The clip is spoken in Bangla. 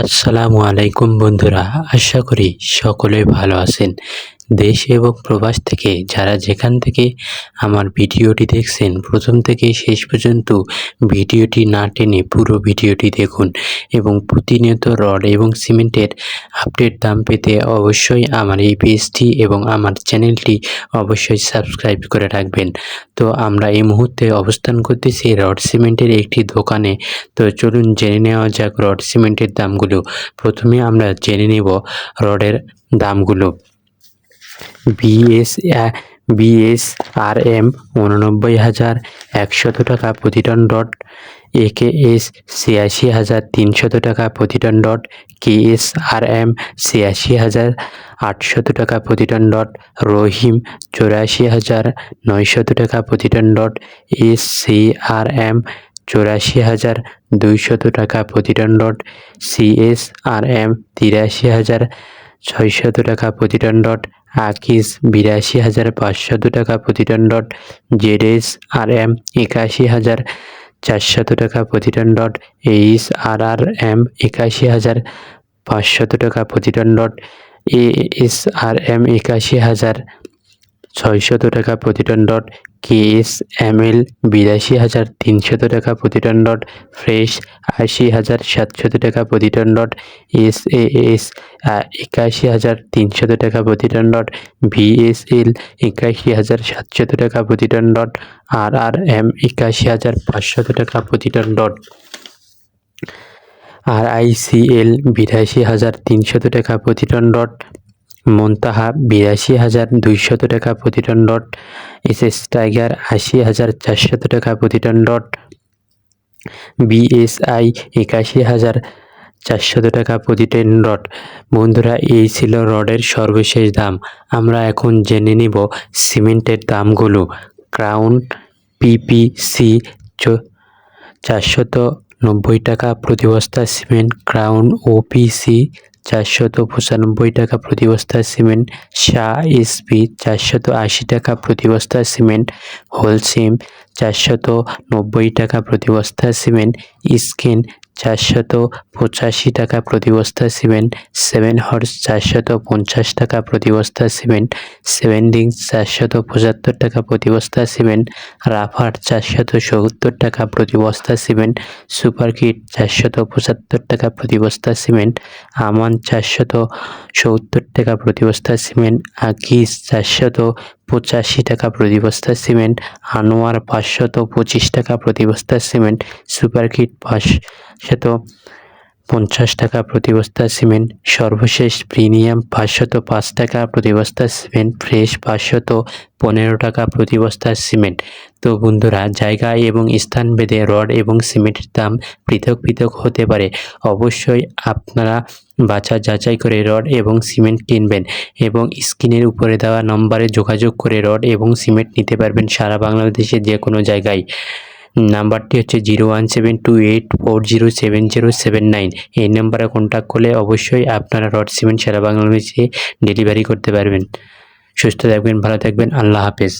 আসসালামু আলাইকুম বন্ধুরা আশা করি সকলে ভালো আছেন। দেশ এবং প্রবাস থেকে যারা যেখান থেকে আমার ভিডিওটি দেখছেন, প্রথম থেকে শেষ পর্যন্ত ভিডিওটি না টেনে পুরো ভিডিওটি দেখুন এবং প্রতিনিয়ত রড এবং সিমেন্টের আপডেট দাম পেতে অবশ্যই আমার এই পেজটি এবং আমার চ্যানেলটি অবশ্যই সাবস্ক্রাইব করে রাখবেন। তো আমরা এই মুহূর্তে অবস্থান করতেছি রড সিমেন্টের একটি দোকানে। তো চলুন জেনে নেওয়া যাক রড সিমেন্টের দামগুলো। প্রথমে আমরা জেনে নেব রডের দামগুলো। বিএস বিএস আর এম উননব্বই হাজার একশত টাকা প্রতি টন ডট একে এস ছিয়াশি হাজার তিনশত টাকা প্রতি ton dot K S R M ছিয়াশি হাজার আটশত টাকা প্রতি টন ডট, রহিম চৌরাশি হাজার নয়শত টাকা প্রতি ton dot S C R M চৌরাশি হাজার দুইশত টাকা প্রতি ton dot C S R M তিরাশি হাজার ছয়শত টাকা প্রতি টন ডট আকিস বিরাশি হাজার পাঁচশত টাকা প্রতিটন ডট জেডএস আর এম একাশি হাজার চারশত টাকা প্রতিটন dot H R R M একাশি হাজার পাঁচশত টাকা প্রতিটন dot A S R M একাশি হাজার ছয়শত টাকা প্রতি dot K S M L বিরাশি হাজার তিনশত টাকা প্রতি টন ডট ফ্রেশ আশি হাজার সাতশত টাকা প্রতি ton dot S A S একাশি হাজার তিনশত টাকা প্রতি টন ডট ভিএসএল একাশি হাজার সাতশত টাকা প্রতি ton dot R R M একাশি হাজার পাঁচশত টাকা প্রতি টন ডট আর আইসিএল বিরাশি হাজার তিনশত টাকা প্রতি টন ডট মন্তাহা বিরাশি হাজার দুইশত টাকা প্রতি ton dot, S S tiger আশি হাজার চারশত টাকা প্রতি টন ডট বিএসআই একাশি হাজার চারশত টাকা প্রতি টন ডট। বন্ধুরা, এই ছিল রডের সর্বশেষ দাম। আমরা এখন জেনে নিব সিমেন্টের দামগুলো। ক্রাউন পিপিসি চারশত নব্বই টাকা প্রতি বস্তা সিমেন্ট, ক্রাউন ওপিসি চারশত পঁচানব্বই টাকা প্রতি বস্তা সিমেন্ট শাহ এসপি চারশত আশি টাকা প্রতি বস্তা সিমেন্ট হোলসিম চারশত নব্বই টাকা প্রতি বস্তা সিমেন্ট, স্কিন চারশত পঁচাশি টাকা প্রতি বস্তা সিমেন্ট সেভেন হর্স চারশত পঞ্চাশ টাকা প্রতি বস্তা সিমেন্ট সেভেন ডিংস চারশত পঁচাত্তর টাকা প্রতি বস্তা সিমেন্ট রাফার চারশত সত্তর টাকা প্রতি বস্তা সিমেন্ট সুপার কিট চারশত পঁচাত্তর টাকা প্রতি বস্তা সিমেন্ট আমান চারশত সত্তর টাকা প্রতি বস্তা সিমেন্ট আকিস চারশত পঁচাশি টাকা প্রতি বস্তা সিমেন্ট আনোয়ার পাঁচশত পঁচিশ টাকা প্রতি বস্তা সিমেন্ট সুপারকিট পাঁচশত পঞ্চাশ টাকা প্রতি বস্তা সিমেন্ট, সর্বশেষ প্রিমিয়াম পাঁচশত পাঁচ টাকা প্রতি বস্তা সিমেন্ট, ফ্রেশ পাঁচশত পনেরো টাকা প্রতি বস্তা সিমেন্ট। তো বন্ধুরা জায়গা এবং স্থান ভেদে রড এবং সিমেন্টের দাম পৃথক পৃথক হতে পারে। অবশ্যই আপনারা বাছা যাচাই করে রড এবং সিমেন্ট কিনবেন এবং স্ক্রিনের উপরে দেওয়া নম্বরে যোগাযোগ করে রড এবং সিমেন্ট নিতে পারবেন সারা বাংলাদেশে যে কোনো জায়গায়। নাম্বারটি হচ্ছে zero one seven two eight four zero seven zero seven nine. এই নাম্বারে কন্ট্যাক্ট করলে অবশ্যই আপনারা রড সিমেন্ট সারা মিশিয়ে ডেলিভারি করতে পারবেন। সুস্থ থাকবেন, ভালো থাকবেন, আল্লাহ হাফেজ।